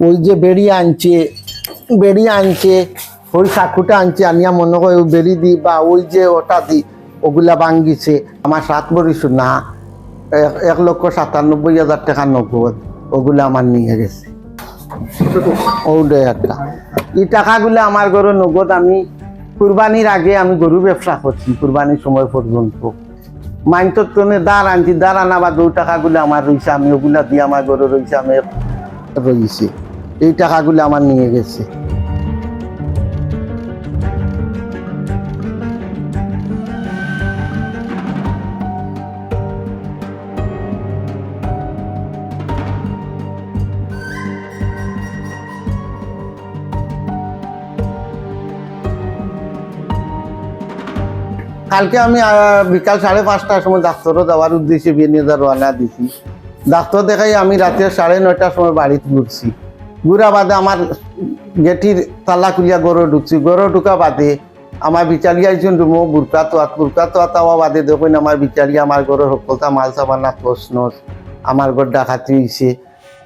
ওই যে বেড়ি আনছে বেড়ি আনছে ওই চাকুটা আনছে আনিয়া মনে হয় ওই বেড়ি দি বা ওই যে ওটা দি, ওগুলা ভাঙ্গিছে আমার সাত বরিস না এক- লক্ষ সাতানব্বই হাজার টাকা নগদ, ওগুলা আমার নিয়ে গেছে। ওটাই একটা। এই টাকাগুলো আমার গরু নগদ, আমি কুরবানির আগে আমি গরু ব্যবসা করছি, কুরবানির সময় পর্যন্ত। মাইন্টত তনে দাঁড় আনছি, দাঁড় আনা বা দু টাকাগুলো আমার রয়েছে, আমি ওগুলা দিয়ে আমার গরু রয়েছে, আমি রয়েছে। এই টাকাগুলো আমার নিয়ে গেছে। কালকে আমি বিকাল সাড়ে পাঁচটার সময় ডাক্তারও যাওয়ার উদ্দেশ্যে বিয়ে নিয়ে রওনা দিছি ডাক্তার দেখাই আমি রাতে সাড়ে নয়টার সময় বাড়িতে ঘুরছি ঘুরা বাদে আমার গেটির তালা খুলিয়া গরু ঢুকছি। গরু ঢুকা বাদে আমার বিচারি আইছেন রুমো বুরকা তোয়াত বুরকা তোয়াত আওয়া বাদে দেখুন আমার বিচারি আমার গরুর সকলতা মাল সাবানা প্রশ্ন আমার ঘর ডাকাতি হয়েছে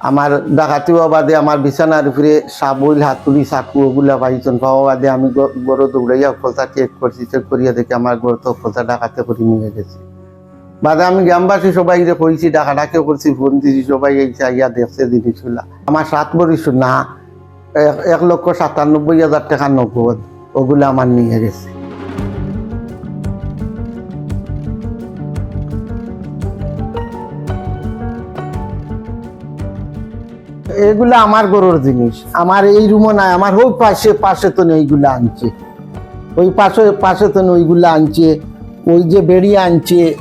আমার ডাকাতি বাদে আমার বিছানার উপরে সাবল, হাতুড়ি, চাকু ওগুলা পাইছেন পাওয়া বাদে আমি গরু দৌড়াইয়া ফলতা চেক করছি চেক করিয়া দেখি আমার গরু তো ফলতা ডাকাতে করে নিয়ে গেছে। বাদে আমি গ্রামবাসী সবাই যে কইছি ডাকা ডাকেও করছি, ফোন দিছি সবাই এই চাইয়া দেখছে জিনিসগুলা আমার সাত বরিস না, এক- লক্ষ সাতানব্বই হাজার টাকা নগদ, ওগুলো আমার নিয়ে গেছে। এগুলা আমার গরুর জিনিস। আমার এই রুমও নাই, আমার ওই পাশে পাশে তো এইগুলা আনছে। ওই পাশে পাশে তো ওইগুলা আনছে, ওই যে বেড়ি আনছে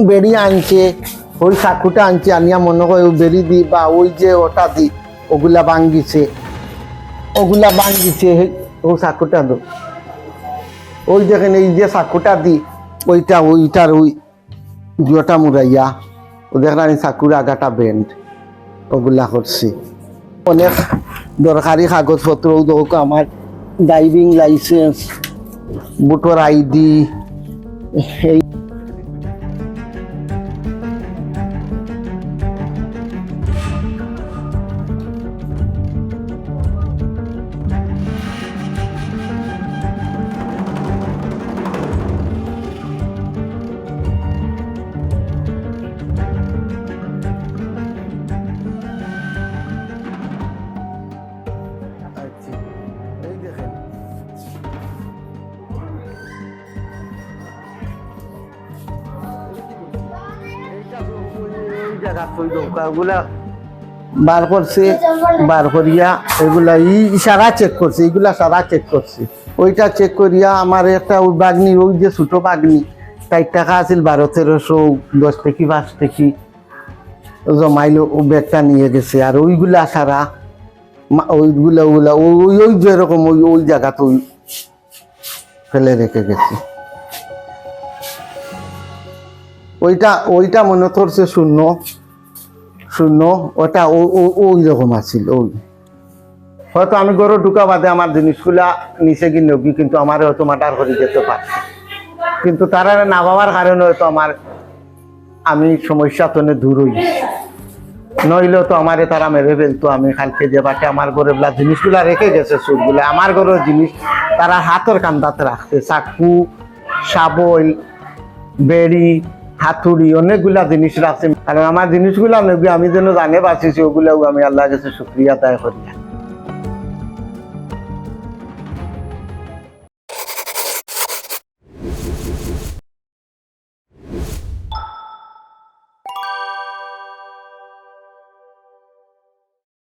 বেড়ি আনছে, ওই চাকুটা আনছে, আনিয়া মনে ওই বেড়ি দি বা ওই যে ওটা দি, ওগুলা ভাঙ্গিছে ওগুলা ভাঙ্গিছে হে- ও চাকুটা দো। ওই দেখেন এই যে চাকুটা দি, ওইটা, ওইটার ওই দুটা মুরাইয়া ও দেখেন চাকুর আগাটা বেন্ড ওগুলা করছি। অনেক দরকারি কাগজপত্র হোক আমার ড্রাইভিং লাইসেন্স ভোটার আইডি এই বার করছে, বার করিয়া এগুলা ই সারা চেক করছে, এগুলা সারা চেক করছে। ওইটা চেক করিয়া আমার একটা ওই বাগনি, ওই যে ছোট বাগনি তাই টাকা আছিল বারো তেরোশো দশ থেকে পাঁচ থেকে। জমাইলো, ও ব্যাগটা নিয়ে গেছে। আর ওইগুলা সারা ওইগুলা ওগুলা ওই- ওই যেরকম ওই ওই জায়গাতে ওই ফেলে রেখে গেছে। ওইটা ওইটা মনে করছে শূন্য। শূন্য, ওটা ওই রকম আছিল, ওই। হয়তো আমি গরু ঢুকা বাদে আমার জিনিসগুলা নিচে গিয়ে নবি কিন্তু আমার হয়তো মাটার করে যেতে পারছে কিন্তু তারা না পাওয়ার কারণে হয়তো আমার, আমি সমস্যা তো দূর হই নইলে তো আমারে তারা মেরে ফেলতো, আমি কালকে যে বাটে আমার ঘরে বলা জিনিসগুলা রেখে গেছে সুরগুলো। আমার ঘরের জিনিস তারা হাতের কান্দাতে রাখছে, চাকু শাবল বেড়ি হাতুড়ি, অনেকগুলা জিনিস রাখছে কারণ আমার জিনিসগুলা আমি যেন জানে বাঁচিছি ওগুলো আমি আল্লাহ কাছে শুক্রিয়া আদায় করি।